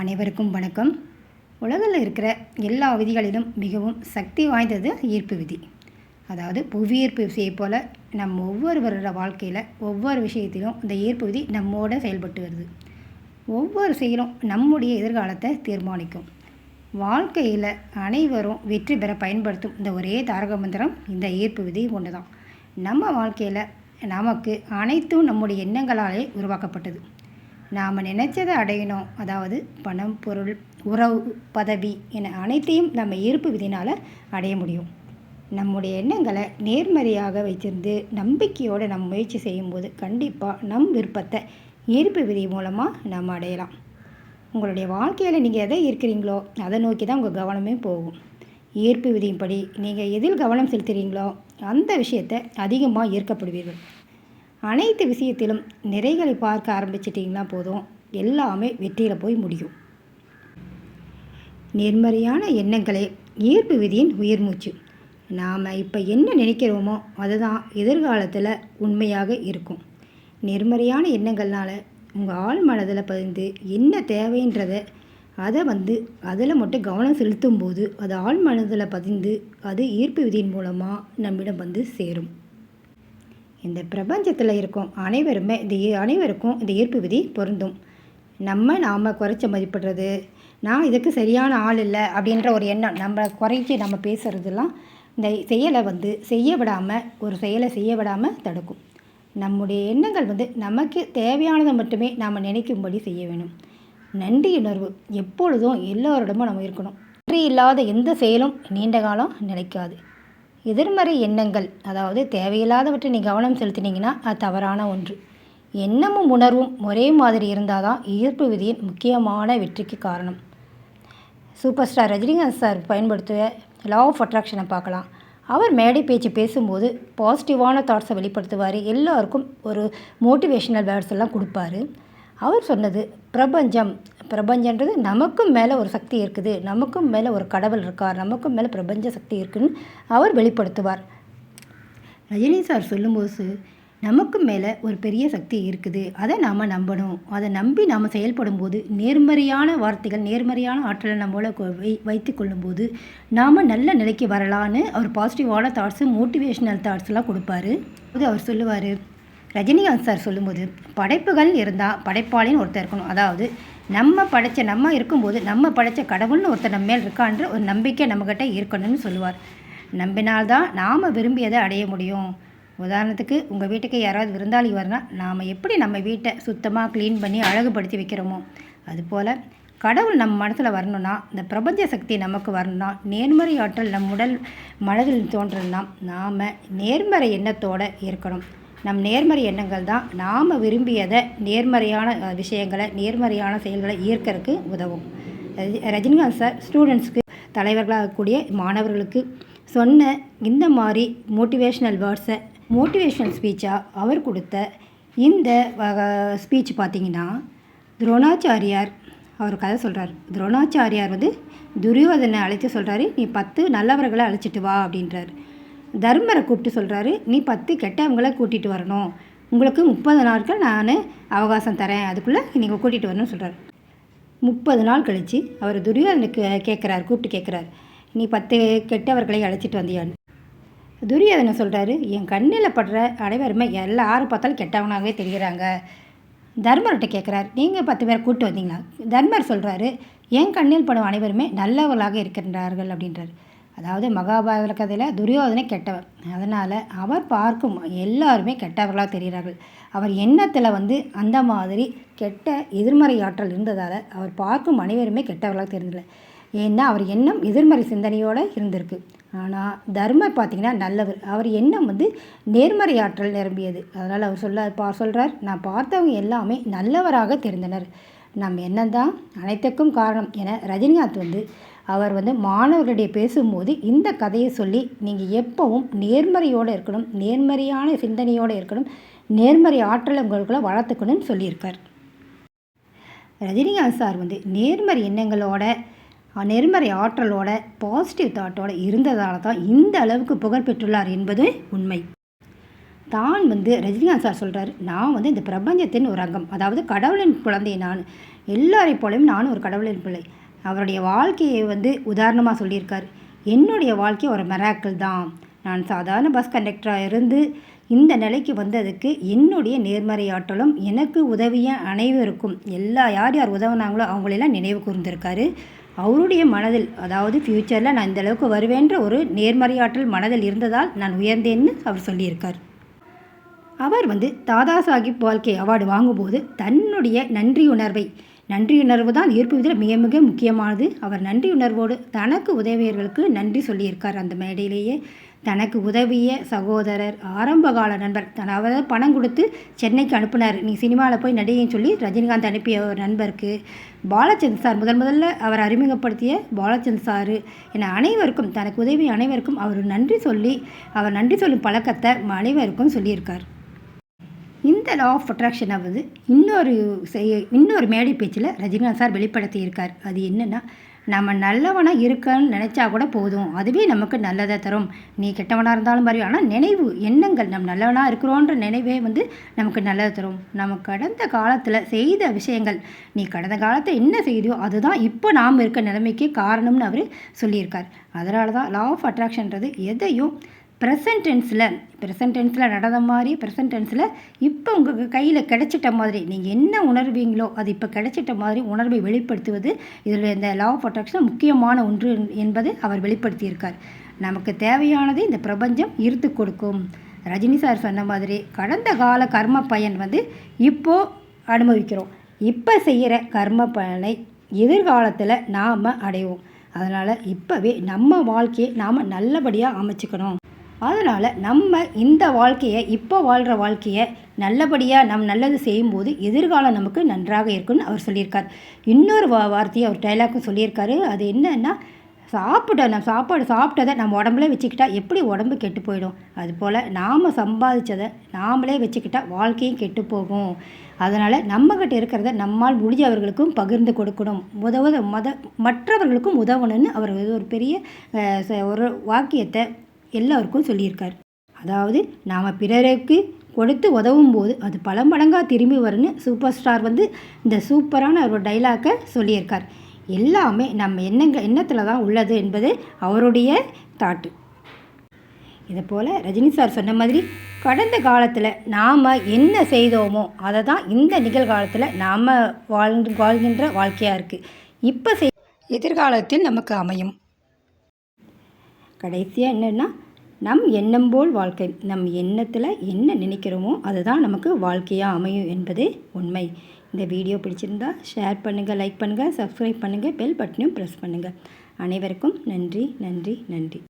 அனைவருக்கும் வணக்கம். உலகில் இருக்கிற எல்லா விதிகளிலும் மிகவும் சக்தி வாய்ந்தது ஈர்ப்பு விதி. அதாவது புவியீர்ப்பு விசையை போல் நம் ஒவ்வொருவரோட வாழ்க்கையில் ஒவ்வொரு விஷயத்திலும் இந்த ஈர்ப்பு விதி நம்மோட செயல்பட்டு வருது. ஒவ்வொரு செயலும் நம்முடைய எதிர்காலத்தை தீர்மானிக்கும். வாழ்க்கையில் அனைவரும் வெற்றி பெற பயன்படுத்தும் இந்த ஒரே தாரக மந்திரம் இந்த ஈர்ப்பு விதி ஒன்று தான் நம்ம வாழ்க்கையில் நமக்கு அனைத்தும் நம்முடைய எண்ணங்களாலே உருவாக்கப்பட்டது. நாம் நினைச்சதை அடையணும். அதாவது பணம் பொருள் உறவு பதவி என அனைத்தையும் நம்ம ஈர்ப்பு விதினால் அடைய முடியும். நம்முடைய எண்ணங்களை நேர்மறையாக வைத்திருந்து நம்பிக்கையோடு நம்ம முயற்சி செய்யும்போது கண்டிப்பாக நம் விருப்பத்தை ஈர்ப்பு விதி மூலமாக நம்ம அடையலாம். உங்களுடைய வாழ்க்கையில் நீங்கள் எதை இருக்கிறீங்களோ அதை நோக்கி தான் உங்கள் கவனமே போகும். ஈர்ப்பு விதியின்படி நீங்கள் எதில் கவனம் செலுத்துகிறீங்களோ அந்த விஷயத்தை அதிகமாக ஈர்க்கப்படுவீர்கள் அனைத்து விஷயத்திலும் நிறைகளை பார்க்க ஆரம்பிச்சிட்டிங்கன்னா போதும். எல்லாமே வெற்றியில் போய் முடியும். நேர்மறையான எண்ணங்களே ஈர்ப்பு விதியின் உயிர் மூச்சு. நாம் இப்போ என்ன நினைக்கிறோமோ அதுதான் எதிர்காலத்தில் உண்மையாக இருக்கும். நேர்மறையான எண்ணங்கள்னால உங்கள் ஆள் மனதில் பதிந்து என்ன தேவைன்றதை அதை வந்து அதில் மட்டும் கவனம் செலுத்தும் போது அது ஆள் மனதில் பதிந்து அது ஈர்ப்பு விதியின் மூலமாக நம்மிடம் வந்து சேரும். இந்த பிரபஞ்சத்தில் இருக்கும் அனைவருமே இந்த அனைவருக்கும் இந்த ஈர்ப்பு விதி பொருந்தும். நம்ம நாம் குறைச்ச மதிப்பிடுறது நான் இதுக்கு சரியான ஆள் இல்லை அப்படின்ற ஒரு எண்ணம் நம்ம குறைச்சி நம்ம பேசுகிறதெல்லாம் இந்த செயலை வந்து செய்ய விடாமல் ஒரு செயலை செய்ய விடாமல் தடுக்கும். நம்முடைய எண்ணங்கள் வந்து நமக்கு தேவையானதை மட்டுமே நாம் நினைக்கும்படி செய்ய வேணும். நன்றி உணர்வு எப்பொழுதும் எல்லோரிடமும் நம்ம இருக்கணும். நன்றி இல்லாத எந்த செயலும் நீண்ட காலம் நிலைக்காது. எதிர்மறை எண்ணங்கள் அதாவது தேவையில்லாதவற்றை நீ கவனம் செலுத்தினீங்கன்னா அது தவறான ஒன்று. எண்ணமும் உணர்வும் ஒரே மாதிரி இருந்தால் தான் ஈர்ப்பு விதியின் முக்கியமான வெற்றிக்கு காரணம். சூப்பர் ஸ்டார் ரஜினிகாந்த் சார் பயன்படுத்துவ லா ஆஃப் அட்ராக்ஷனை பார்க்கலாம். அவர் மேடை பேச்சு பேசும்போது பாசிட்டிவான தாட்ஸை வெளிப்படுத்துவார். எல்லாருக்கும் ஒரு மோட்டிவேஷனல் வேர்ட்ஸ் எல்லாம் கொடுப்பாரு. அவர் சொன்னது பிரபஞ்சம் பிரபஞ்சன்றது நமக்கும் மேலே ஒரு சக்தி இருக்குது. நமக்கும் மேலே ஒரு கடவுள் இருக்கார். நமக்கும் மேலே பிரபஞ்ச சக்தி இருக்குன்னு அவர் வெளிப்படுத்துவார். ரஜினி சார் சொல்லும்போது நமக்கு மேலே ஒரு பெரிய சக்தி இருக்குது. அதை நாம் நம்பணும். அதை நம்பி நாம் செயல்படும்போது நேர்மறையான வார்த்தைகள் நேர்மறையான ஆற்றலை நம்மளோட வை வைத்து கொள்ளும்போது நாம் நல்ல நிலைக்கு வரலான்னு அவர் பாசிட்டிவான தாட்ஸு மோட்டிவேஷ்னல் தாட்ஸ்லாம் கொடுப்பாரு. அது அவர் சொல்லுவார் ரஜினிகாந்த் சார் சொல்லும்போது படைப்புகள் இருந்தால் படைப்பாளின்னு ஒருத்தர் இருக்கணும். அதாவது நம்ம படைச்ச நம்ம இருக்கும்போது நம்ம படைச்ச கடவுள்னு ஒருத்தர் நம்ம மேல் இருக்கான்ற ஒரு நம்பிக்கை நம்மக்கிட்ட இருக்கணும்னு சொல்லுவார். நம்பினால்தான் நாம் விரும்பியதை அடைய முடியும். உதாரணத்துக்கு உங்கள் வீட்டுக்கு யாராவது விருந்தாளி வரனா நாம் எப்படி நம்ம வீட்டை சுத்தமாக க்ளீன் பண்ணி அழகுபடுத்தி வைக்கிறோமோ அதுபோல் கடவுள் நம்ம மனசில் வரணும்னா இந்த பிரபஞ்ச சக்தி நமக்கு வரணும்னா நேர்மறை ஆற்றல் நம் உடல் மனதில் தோன்றணும்னா நாம் நேர்மறை எண்ணத்தோடு இருக்கணும். நம் நேர்மறை எண்ணங்கள் தான். நாம் விரும்பியதை நேர்மறையான விஷயங்களை நேர்மறையான செயல்களை ஈர்க்கறதுக்கு உதவும். ரஜி- ரஜினிகாந்த் சார் ஸ்டூடெண்ட்ஸ்க்கு தலைவர்களாக கூடிய மாணவர்களுக்கு சொன்ன இந்த மாதிரி மோட்டிவேஷ்னல் வேர்ட்ஸை மோட்டிவேஷ்னல் ஸ்பீச்சாக அவர் கொடுத்த இந்த ஸ்பீச் பார்த்தீங்கன்னா துரோணாச்சாரியார் அவர் கதை சொல்கிறார் துரோணாச்சாரியார் வந்து துரியோதனை அழைத்து சொல்கிறாரு நீ பத்து நல்லவர்களை அழைச்சிட்டு வா அப்படின்றார். தர்மரை கூப்பிட்டு சொல்கிறாரு நீ பத்து கெட்டவங்களை கூட்டிகிட்டு வரணும். உங்களுக்கு முப்பது நாட்கள் நான் அவகாசம் தரேன். அதுக்குள்ளே நீங்கள் கூட்டிகிட்டு வரணும்னு சொல்கிறார் முப்பது நாள் கழித்து அவர் துரியோதனுக்கு கேட்குறார் கூப்பிட்டு கேட்குறார் நீ பத்து கெட்டவர்களை அழைச்சிட்டு வந்தியான்னு. துரியோதனை சொல்கிறாரு என் கண்ணில் படுற அனைவருமே எல்லாரும் பார்த்தாலும் கெட்டவனாகவே தெரிகிறாங்க. தர்மர்கிட்ட கேட்குறாரு நீங்கள் பத்து பேரை கூப்பிட்டு வந்தீங்களா? தர்மர் சொல்கிறாரு என் கண்ணில் படும் அனைவருமே நல்லவர்களாக இருக்கின்றார்கள் அப்படின்றார். அதாவது மகாபாரத கதையில் துரியோதனை கெட்டவர். அதனால் அவர் பார்க்கும் எல்லாருமே கெட்டவர்களாக தெரிகிறார்கள். அவர் எண்ணத்தில் வந்து அந்த மாதிரி கெட்ட எதிர்மறை ஆற்றல் இருந்ததால் அவர் பார்க்கும் அனைவருமே கெட்டவர்களாக தெரிஞ்சல ஏன்னா அவர் எண்ணம் எதிர்மறை சிந்தனையோடு இருந்திருக்கு. ஆனால் தர்மர் பார்த்திங்கன்னா நல்லவர். அவர் எண்ணம் வந்து நேர்மறை ஆற்றல் நிரம்பியது. அதனால் அவர் சொல்ல பா சொல்கிறார் நான் பார்த்தவங்க எல்லாமே நல்லவராக தெரிந்தனர். நம் எண்ணம்தான் அனைத்துக்கும் காரணம் என ரஜினிகாந்த் வந்து அவர் வந்து மாணவர்களிடையே பேசும்போது இந்த கதையை சொல்லி நீங்கள் எப்பவும் நேர்மறையோடு இருக்கணும் நேர்மறையான சிந்தனையோடு இருக்கணும் நேர்மறை ஆற்றல் உங்களுக்குள்ள வளர்த்துக்கணும்னு சொல்லியிருக்கார் ரஜினிகாந்த் சார் வந்து நேர்மறை எண்ணங்களோட நேர்மறை ஆற்றலோட பாசிட்டிவ் தாட்டோட இருந்ததால தான் இந்த அளவுக்கு புகழ் பெற்றுள்ளார் என்பது உண்மை. தான் வந்து ரஜினிகாந்த் சார் சொல்கிறார் நான் வந்து இந்த பிரபஞ்சத்தின் ஒரு அங்கம் அதாவது கடவுளின் குழந்தை நான் எல்லாரை போலவும் நானும் ஒரு கடவுளின் பிள்ளை. அவருடைய வாழ்க்கையை வந்து உதாரணமாக சொல்லியிருக்கார். என்னுடைய வாழ்க்கை ஒரு மெராக்கிள் தான். நான் சாதாரண பஸ் கண்டக்டராக இருந்து இந்த நிலைக்கு வந்ததுக்கு என்னுடைய நேர்மறை ஆற்றலும் எனக்கு உதவிய அனைவருக்கும் எல்லா யார் யார் உதவினாங்களோ அவங்களெல்லாம் நினைவு கூர்ந்திருக்காரு. அவருடைய மனதில் அதாவது ஃப்யூச்சரில் நான் இந்த அளவுக்கு வருவேன்ற ஒரு நேர்மறையாற்றல் மனதில் இருந்ததால் நான் உயர்ந்தேன்னு அவர் சொல்லியிருக்கார். அவர் வந்து தாதா சாஹிப் வாழ்க்கை அவார்டு வாங்கும்போது தன்னுடைய நன்றி உணர்வை நன்றியுணர்வு தான் ஈர்ப்பு விதில் மிக மிக முக்கியமானது. அவர் நன்றியுணர்வோடு தனக்கு உதவியர்களுக்கு நன்றி சொல்லியிருக்கார் அந்த மேடையிலேயே. தனக்கு உதவிய சகோதரர் ஆரம்பகால நண்பர் தன் அவர் பணம் கொடுத்து சென்னைக்கு அனுப்புனார். நீ சினிமாவில் போய் நடிகைன்னு சொல்லி ரஜினிகாந்த் அனுப்பிய ஒரு நண்பருக்கு. பாலச்சந்த் சார் முதல் முதல்ல அவர் அறிமுகப்படுத்திய பாலச்சந்த் சார் என அனைவருக்கும் தனக்கு உதவி அனைவருக்கும் அவர் நன்றி சொல்லி அவர் நன்றி சொல்லும் பழக்கத்தை அனைவருக்கும் சொல்லியிருக்கார். இந்த லா ஆஃப் அட்ராக்ஷனை இன்னொரு செய்ய இன்னொரு மேடை பேச்சில் ரஜினிகாந்த் சார் வெளிப்படுத்தியிருக்கார். அது என்னென்னா நம்ம நல்லவனாக இருக்கன்னு நினச்சா கூட போதும். அதுவே நமக்கு நல்லதை தரும். நீ கெட்டவனாக இருந்தாலும் மாதிரி ஆனால் நினைவு எண்ணங்கள் நம்ம நல்லவனாக இருக்கிறோன்ற நினைவே வந்து நமக்கு நல்லதை தரும். நம்ம கடந்த காலத்தில் செய்த விஷயங்கள் நீ கடந்த காலத்தில் என்ன செய்தியோ அதுதான் இப்போ நாம் இருக்க நிலைமைக்கு காரணம்னு அவர் சொல்லியிருக்கார். அதனால தான் லா ஆஃப் அட்ராக்ஷன்றது எதையும் ப்ரெசன்ட் டென்ஸில் ப்ரெசன்ட் டென்ஸில் நடந்த மாதிரி ப்ரெசன்ட் டென்ஸில் இப்போ உங்கள் கையில் கிடைச்சிட்ட மாதிரி நீங்கள் என்ன உணர்வீங்களோ அது இப்போ கிடைச்சிட்ட மாதிரி உணர்வை வெளிப்படுத்துவது இதில் இந்த லா ஆஃப் அட்ராக்ஷன் முக்கியமான ஒன்று என்பதை அவர் வெளிப்படுத்தியிருக்கார். நமக்கு தேவையானது இந்த பிரபஞ்சம் ஈர்த்து கொடுக்கும். ரஜினி சார் சொன்ன மாதிரி கடந்த கால கர்ம பயன் வந்து இப்போது அனுபவிக்கிறோம். இப்போ செய்கிற கர்ம பயனை எதிர்காலத்தில் நாம் அடைவோம். அதனால் இப்போவே நம்ம வாழ்க்கையை நாம் நல்லபடியாக அமைச்சுக்கணும். அதனால் நம்ம இந்த வாழ்க்கையை இப்போ வாழ்கிற வாழ்க்கையை நல்லபடியாக நம் நல்லது செய்யும்போது எதிர்காலம் நமக்கு நன்றாக இருக்குன்னு அவர் சொல்லியிருக்கார். இன்னொரு வா வார்த்தையை அவர் டைலாக்கும் சொல்லியிருக்காரு. அது என்னன்னா சாப்பிட்ட நம்ம சாப்பாடு சாப்பிட்டதை நம்ம உடம்புல வச்சுக்கிட்டா எப்படி உடம்பு கெட்டு போயிடும்? அதுபோல் நாம் சம்பாதிச்சதை நாமளே வச்சுக்கிட்டா வாழ்க்கையும் கெட்டு போகும். அதனால் நம்மக்கிட்ட இருக்கிறத நம்மால் முடிஞ்சவர்களுக்கும் பகிர்ந்து கொடுக்கணும். உதவுத மத மற்றவர்களுக்கும் உதவணும்னு அவர் ஒரு பெரிய ஒரு வாக்கியத்தை எல்லோருக்கும் சொல்லியிருக்கார். அதாவது நாம் பிறருக்கு கொடுத்து உதவும் போது அது பல மடங்காக திரும்பி வரும்னு சூப்பர் ஸ்டார் வந்து இந்த சூப்பரான ஒரு டைலாக்கை சொல்லியிருக்கார். எல்லாமே நம்ம எண்ணங்க எண்ணத்தில் தான் உள்ளது என்பது அவருடைய தாட்டு இதை போல் ரஜினி சார் சொன்ன மாதிரி கடந்த காலத்தில் நாம் என்ன செய்தோமோ அதை தான் இந்த நிகழ்காலத்தில் நாம் வாழ்ந்து வாழ்கின்ற வாழ்க்கையாக இருக்குது இப்போ செய் எதிர்காலத்தில் நமக்கு அமையும். கடைசியாக என்னென்னா நம் எண்ணம் போல் வாழ்க்கை நம் எண்ணத்தில் என்ன நினைக்கிறோமோ அதுதான் நமக்கு வாழ்க்கையாக அமையும் என்பது உண்மை. இந்த வீடியோ பிடிச்சிருந்தா ஷேர் பண்ணுங்கள் லைக் பண்ணுங்கள் சப்ஸ்கிரைப் பண்ணுங்கள் பெல் பட்டனையும் ப்ரெஸ் பண்ணுங்கள் அனைவருக்கும் நன்றி நன்றி நன்றி.